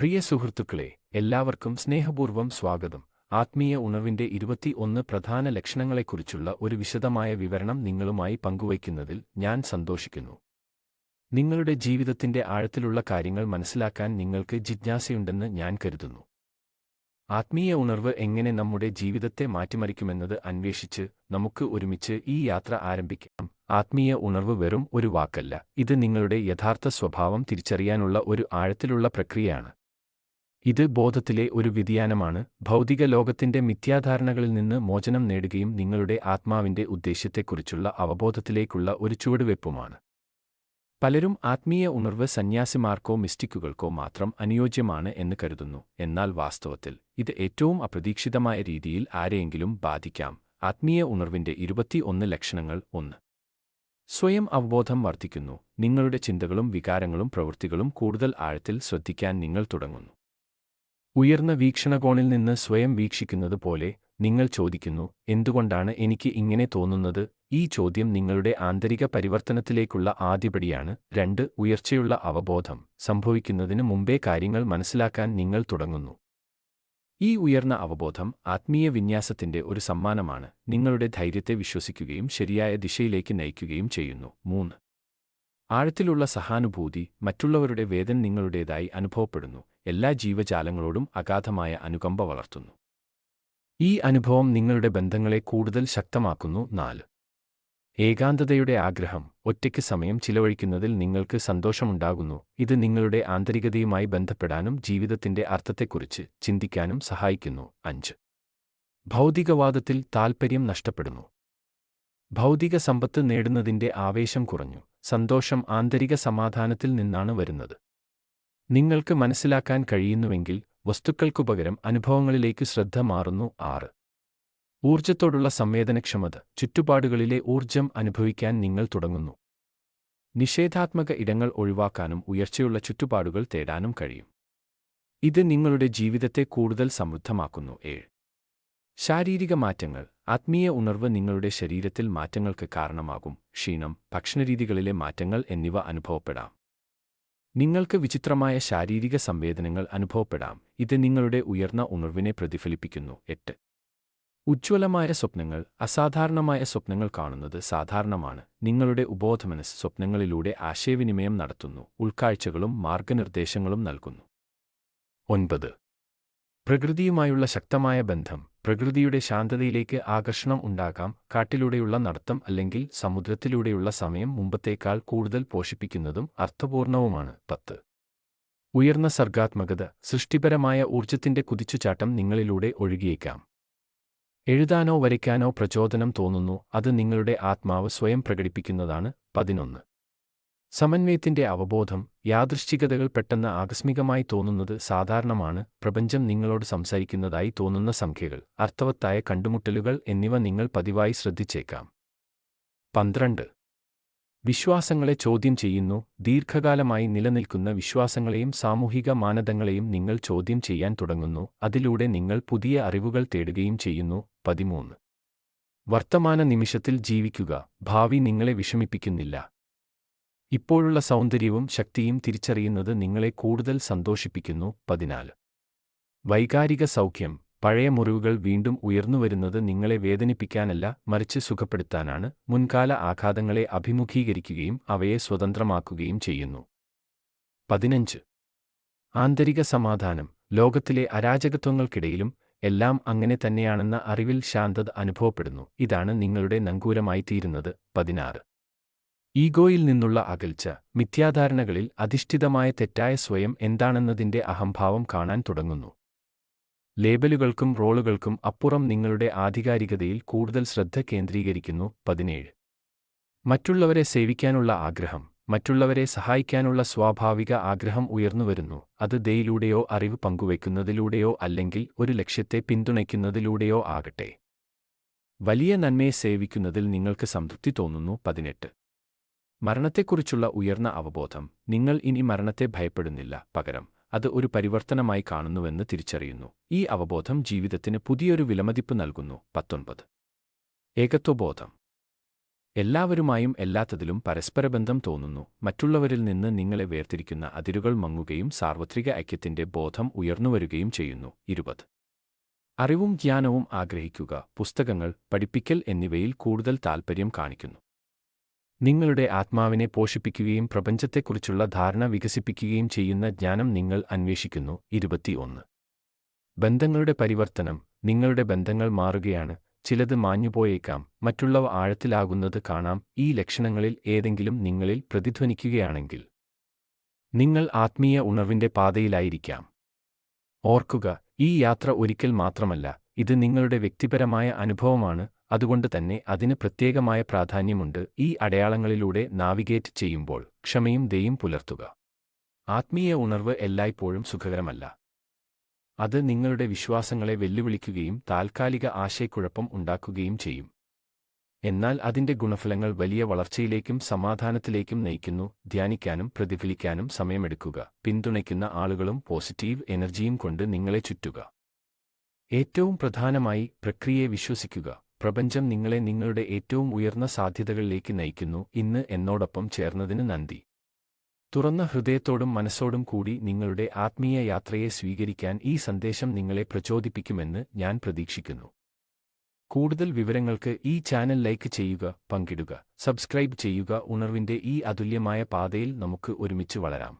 പ്രിയ സുഹൃത്തുക്കളെ എല്ലാവർക്കും സ്നേഹപൂർവം സ്വാഗതം. ആത്മീയ ഉണർവിന്റെ ഇരുപത്തി ഒന്ന് പ്രധാന ലക്ഷണങ്ങളെക്കുറിച്ചുള്ള ഒരു വിശദമായ വിവരണം നിങ്ങളുമായി പങ്കുവയ്ക്കുന്നതിൽ ഞാൻ സന്തോഷിക്കുന്നു. നിങ്ങളുടെ ജീവിതത്തിന്റെ ആഴത്തിലുള്ള കാര്യങ്ങൾ മനസ്സിലാക്കാൻ നിങ്ങൾക്ക് ജിജ്ഞാസയുണ്ടെന്ന് ഞാൻ കരുതുന്നു. ആത്മീയ ഉണർവ് എങ്ങനെ നമ്മുടെ ജീവിതത്തെ മാറ്റിമറിക്കുമെന്നത് അന്വേഷിച്ച് നമുക്ക് ഒരുമിച്ച് ഈ യാത്ര ആരംഭിക്കാം. ആത്മീയ ഉണർവ് വെറും ഒരു വാക്കല്ല ഇത് നിങ്ങളുടെ യഥാർത്ഥ സ്വഭാവം തിരിച്ചറിയാനുള്ള ഒരു ആഴത്തിലുള്ള പ്രക്രിയയാണ്. ഇത് ബോധത്തിലെ ഒരു വ്യതിയാനമാണ്. ഭൗതിക ലോകത്തിന്റെ മിഥ്യാധാരണകളിൽ നിന്ന് മോചനം നേടുകയും നിങ്ങളുടെ ആത്മാവിന്റെ ഉദ്ദേശ്യത്തെക്കുറിച്ചുള്ള അവബോധത്തിലേക്കുള്ള ഒരു ചുവടുവെപ്പുമാണ് പലരും ആത്മീയ ഉണർവ് സന്യാസിമാർക്കോ മിസ്റ്റിക്കുകൾക്കോ മാത്രം അനുയോജ്യമാണ് എന്ന് കരുതുന്നു. എന്നാൽ വാസ്തവത്തിൽ ഇത് ഏറ്റവും അപ്രതീക്ഷിതമായ രീതിയിൽ ആരെയെങ്കിലും ബാധിക്കാം. ആത്മീയ ഉണർവിന്റെ ഇരുപത്തിയൊന്ന് ലക്ഷണങ്ങൾ ഒന്ന്. സ്വയം അവബോധം വർദ്ധിക്കുന്നു. നിങ്ങളുടെ ചിന്തകളും വികാരങ്ങളും പ്രവൃത്തികളും കൂടുതൽ ആഴത്തിൽ ശ്രദ്ധിക്കാൻ നിങ്ങൾ തുടങ്ങുന്നു. ഉയർന്ന വീക്ഷണകോണിൽ നിന്ന് സ്വയം വീക്ഷിക്കുന്നത് പോലെ നിങ്ങൾ ചോദിക്കുന്നു എന്തുകൊണ്ടാണ് എനിക്ക് ഇങ്ങനെ തോന്നുന്നത്? ഈ ചോദ്യം നിങ്ങളുടെ ആന്തരിക പരിവർത്തനത്തിലേക്കുള്ള ആദ്യപടിയാണ്. രണ്ട് ഉയർച്ചയുള്ള അവബോധം സംഭവിക്കുന്നതിന് മുമ്പേ കാര്യങ്ങൾ മനസ്സിലാക്കാൻ നിങ്ങൾ തുടങ്ങുന്നു. ഈ ഉയർന്ന അവബോധം ആത്മീയ വിന്യാസത്തിന്റെ ഒരു സമ്മാനമാണ്. നിങ്ങളുടെ ധൈര്യത്തെ വിശ്വസിക്കുകയും ശരിയായ ദിശയിലേക്ക് നയിക്കുകയും ചെയ്യുന്നു. മൂന്ന് ആഴത്തിലുള്ള സഹാനുഭൂതി മറ്റുള്ളവരുടെ വേദന നിങ്ങളുടേതായി അനുഭവപ്പെടുന്നു. എല്ലാ ജീവജാലങ്ങളോടും അഗാധമായ അനുകമ്പ വളർത്തുന്നു. ഈ അനുഭവം നിങ്ങളുടെ ബന്ധങ്ങളെ കൂടുതൽ ശക്തമാക്കുന്നു. നാല്. ഏകാന്തതയുടെ ആഗ്രഹം ഒറ്റയ്ക്ക് സമയം ചിലവഴിക്കുന്നതിൽ നിങ്ങൾക്ക് സന്തോഷമുണ്ടാകുന്നു. ഇത് നിങ്ങളുടെ ആന്തരികതയുമായി ബന്ധപ്പെടാനും ജീവിതത്തിന്റെ അർത്ഥത്തെക്കുറിച്ച് ചിന്തിക്കാനും സഹായിക്കുന്നു. അഞ്ച്. ഭൗതികവാദത്തിൽ താൽപ്പര്യം നഷ്ടപ്പെടുന്നു. ഭൗതിക സമ്പത്ത് നേടുന്നതിന്റെ ആവേശം കുറഞ്ഞു. സന്തോഷം ആന്തരിക സമാധാനത്തിൽ നിന്നാണ് വരുന്നത്. നിങ്ങൾക്ക് മനസ്സിലാക്കാൻ കഴിയുന്നുവെങ്കിൽ വസ്തുക്കൾക്കു പകരം അനുഭവങ്ങളിലേക്ക് ശ്രദ്ധ മാറുന്നു ആറ്. ഊർജത്തോടുള്ള സംവേദനക്ഷമത ചുറ്റുപാടുകളിലെ ഊർജം അനുഭവിക്കാൻ നിങ്ങൾ തുടങ്ങുന്നു. നിഷേധാത്മക ഇടങ്ങൾ ഒഴിവാക്കാനും ഉയർച്ചയുള്ള ചുറ്റുപാടുകൾ തേടാനും കഴിയും. ഇത് നിങ്ങളുടെ ജീവിതത്തെ കൂടുതൽ സമൃദ്ധമാക്കുന്നു. ഏഴ്. ശാരീരിക മാറ്റങ്ങൾ ആത്മീയ ഉണർവ് നിങ്ങളുടെ ശരീരത്തിൽ മാറ്റങ്ങൾക്ക് കാരണമാകും. ക്ഷീണം ഭക്ഷണരീതികളിലെ മാറ്റങ്ങൾ എന്നിവ അനുഭവപ്പെടാം. നിങ്ങൾക്ക് വിചിത്രമായ ശാരീരിക സംവേദനങ്ങൾ അനുഭവപ്പെടാം. ഇത് നിങ്ങളുടെ ഉയർന്ന ഉണർവിനെ പ്രതിഫലിപ്പിക്കുന്നു. എട്ട്. ഉജ്ജ്വലമായ സ്വപ്നങ്ങൾ. അസാധാരണമായ സ്വപ്നങ്ങൾ കാണുന്നത് സാധാരണമാണ്. നിങ്ങളുടെ ഉബോധമനസ് സ്വപ്നങ്ങളിലൂടെ ആശയവിനിമയം നടത്തുന്നു. ഉൾക്കാഴ്ചകളും മാർഗനിർദ്ദേശങ്ങളും നൽകുന്നു. ഒൻപത്. പ്രകൃതിയുമായുള്ള ശക്തമായ ബന്ധം. പ്രകൃതിയുടെ ശാന്തതയിലേക്ക് ആകർഷണം ഉണ്ടാകാം കാട്ടിലൂടെയുള്ള നടത്തം അല്ലെങ്കിൽ സമുദ്രത്തിലൂടെയുള്ള സമയം മുമ്പത്തേക്കാൾ കൂടുതൽ പോഷിപ്പിക്കുന്നതും അർത്ഥപൂർണവുമാണ്. പത്ത്. ഉയർന്ന സർഗാത്മകത സൃഷ്ടിപരമായ ഊർജത്തിന്റെ കുതിച്ചുചാട്ടം നിങ്ങളിലൂടെ ഒഴുകിയേക്കാം. എഴുതാനോ വരയ്ക്കാനോ പ്രചോദനം തോന്നുന്നു അത് നിങ്ങളുടെ ആത്മാവ് സ്വയം പ്രകടിപ്പിക്കുന്നതാണ്. പതിനൊന്ന്. സമന്വയത്തിന്റെ അവബോധം യാദൃശ്ചികതകൾ പെട്ടെന്ന് ആകസ്മികമായി തോന്നുന്നത് സാധാരണമാണ്. പ്രപഞ്ചം നിങ്ങളോട് സംസാരിക്കുന്നതായി തോന്നുന്ന സംഖ്യകൾ അർത്ഥവത്തായ കണ്ടുമുട്ടലുകൾ എന്നിവ നിങ്ങൾ പതിവായി ശ്രദ്ധിച്ചേക്കാം. പന്ത്രണ്ട്. വിശ്വാസങ്ങളെ ചോദ്യം ചെയ്യുന്നു. ദീർഘകാലമായി നിലനിൽക്കുന്ന വിശ്വാസങ്ങളെയും സാമൂഹിക മാനദണ്ഡങ്ങളെയും നിങ്ങൾ ചോദ്യം ചെയ്യാൻ തുടങ്ങുന്നു. അതിലൂടെ നിങ്ങൾ പുതിയ അറിവുകൾ തേടുകയും ചെയ്യുന്നു. പതിമൂന്ന്. വർത്തമാന നിമിഷത്തിൽ ജീവിക്കുക. ഭാവി നിങ്ങളെ വിഷമിപ്പിക്കുന്നില്ല. ഇപ്പോഴുള്ള സൗന്ദര്യവും ശക്തിയും തിരിച്ചറിയുന്നത് നിങ്ങളെ കൂടുതൽ സന്തോഷിപ്പിക്കുന്നു. പതിനാല്. വൈകാരിക സൗഖ്യം. പഴയ മുറിവുകൾ വീണ്ടും ഉയർന്നുവരുന്നത് നിങ്ങളെ വേദനിപ്പിക്കാനല്ല മറിച്ച് സുഖപ്പെടുത്താനാണ്. മുൻകാല ആഘാതങ്ങളെ അഭിമുഖീകരിക്കുകയും അവയെ സ്വതന്ത്രമാക്കുകയും ചെയ്യുന്നു. പതിനഞ്ച്. ആന്തരിക സമാധാനം. ലോകത്തിലെ അരാജകത്വങ്ങൾക്കിടയിലും എല്ലാം അങ്ങനെ തന്നെയാണെന്ന അറിവിൽ ശാന്തത അനുഭവപ്പെടുന്നു. ഇതാണ് നിങ്ങളുടെ നങ്കൂരമായിത്തീരുന്നത്. പതിനാറ്. ഈഗോയിൽ നിന്നുള്ള അകൽച്ച മിഥ്യാധാരണകളിൽ അധിഷ്ഠിതമായ തെറ്റായ സ്വയം എന്താണെന്നതിന്റെ അഹംഭാവം കാണാൻ തുടങ്ങുന്നു. ലേബലുകൾക്കും റോളുകൾക്കും അപ്പുറം നിങ്ങളുടെ ആധികാരികതയിൽ കൂടുതൽ ശ്രദ്ധ കേന്ദ്രീകരിക്കുന്നു. പതിനേഴ്. മറ്റുള്ളവരെ സേവിക്കാനുള്ള ആഗ്രഹം മറ്റുള്ളവരെ സഹായിക്കാനുള്ള സ്വാഭാവിക ആഗ്രഹം ഉയർന്നുവരുന്നു. അത് ദയിലൂടെയോ അറിവ് പങ്കുവയ്ക്കുന്നതിലൂടെയോ അല്ലെങ്കിൽ ഒരു ലക്ഷ്യത്തെ പിന്തുണയ്ക്കുന്നതിലൂടെയോ ആകട്ടെ. വലിയ നന്മയെ സേവിക്കുന്നതിൽ നിങ്ങൾക്ക് സംതൃപ്തി തോന്നുന്നു. പതിനെട്ട്. മരണത്തെക്കുറിച്ചുള്ള ഉയർന്ന അവബോധം നിങ്ങൾ ഇനി മരണത്തെ ഭയപ്പെടുന്നില്ല പകരം അത് ഒരു പരിവർത്തനമായി കാണുന്നുവെന്ന് തിരിച്ചറിയുന്നു. ഈ അവബോധം ജീവിതത്തിന് പുതിയൊരു വിലമതിപ്പ് നൽകുന്നു. പത്തൊൻപത്. ഏകത്വബോധം. എല്ലാവരുമായും എല്ലാത്തതിലും പരസ്പരബന്ധം തോന്നുന്നു. മറ്റുള്ളവരിൽ നിന്ന് നിങ്ങളെ വേർതിരിക്കുന്ന അതിരുകൾ മങ്ങുകയും സാർവത്രിക ഐക്യത്തിന്റെ ബോധം ഉയർന്നുവരുകയും ചെയ്യുന്നു. ഇരുപത്. അറിവും ജ്ഞാനവും ആഗ്രഹിക്കുക. പുസ്തകങ്ങൾ പഠിപ്പിക്കൽ എന്നിവയിൽ കൂടുതൽ താൽപ്പര്യം കാണിക്കുന്നു. നിങ്ങളുടെ ആത്മാവിനെ പോഷിപ്പിക്കുകയും പ്രപഞ്ചത്തെക്കുറിച്ചുള്ള ധാരണ വികസിപ്പിക്കുകയും ചെയ്യുന്ന ജ്ഞാനം നിങ്ങൾ അന്വേഷിക്കുന്നു. ഇരുപത്തിയൊന്ന്. ബന്ധങ്ങളുടെ പരിവർത്തനം. നിങ്ങളുടെ ബന്ധങ്ങൾ മാറുകയാണ്. ചിലത് മാഞ്ഞുപോയേക്കാം. മറ്റുള്ളവ ആഴത്തിലാകുന്നത് കാണാം. ഈ ലക്ഷണങ്ങളിൽ ഏതെങ്കിലും നിങ്ങളിൽ പ്രതിധ്വനിക്കുകയാണെങ്കിൽ നിങ്ങൾ ആത്മീയ ഉണർവിന്റെ പാതയിലായിരിക്കാം. ഓർക്കുക ഈ യാത്ര ഒരിക്കൽ മാത്രമല്ല. ഇത് നിങ്ങളുടെ വ്യക്തിപരമായ അനുഭവമാണ്. അതുകൊണ്ട് തന്നെ അതിന് പ്രത്യേകമായ പ്രാധാന്യമുണ്ട് ഈ അടയാളങ്ങളിലൂടെ നാവിഗേറ്റ് ചെയ്യുമ്പോൾ ക്ഷമയും ദയും പുലർത്തുക. ആത്മീയ ഉണർവ് എല്ലായ്പ്പോഴും സുഖകരമല്ല. അത് നിങ്ങളുടെ വിശ്വാസങ്ങളെ വെല്ലുവിളിക്കുകയും താൽക്കാലിക ആശയക്കുഴപ്പം ഉണ്ടാക്കുകയും ചെയ്യും. എന്നാൽ അതിന്റെ ഗുണഫലങ്ങൾ വലിയ വളർച്ചയിലേക്കും സമാധാനത്തിലേക്കും നയിക്കുന്നു ധ്യാനിക്കാനും പ്രതിഫലിക്കാനും സമയമെടുക്കുക പിന്തുണയ്ക്കുന്ന ആളുകളും പോസിറ്റീവ് എനർജിയും കൊണ്ട് നിങ്ങളെ ചുറ്റുക. ഏറ്റവും പ്രധാനമായി പ്രക്രിയയെ വിശ്വസിക്കുക. പ്രപഞ്ചം നിങ്ങളെ നിങ്ങളുടെ ഏറ്റവും ഉയർന്ന സാധ്യതകളിലേക്ക് നയിക്കുന്നു ഇന്ന് എന്നോടൊപ്പം ചേർന്നതിന് നന്ദി. തുറന്ന ഹൃദയത്തോടും മനസ്സോടും കൂടി നിങ്ങളുടെ ആത്മീയ യാത്രയെ സ്വീകരിക്കാൻ ഈ സന്ദേശം നിങ്ങളെ പ്രചോദിപ്പിക്കുമെന്ന് ഞാൻ പ്രതീക്ഷിക്കുന്നു. കൂടുതൽ വിവരങ്ങൾക്ക് ഈ ചാനൽ ലൈക്ക് ചെയ്യുക പങ്കിടുക സബ്സ്ക്രൈബ് ചെയ്യുക ഉണർവിന്റെ ഈ അതുല്യമായ പാതയിൽ നമുക്ക് ഒരുമിച്ച് വളരാം.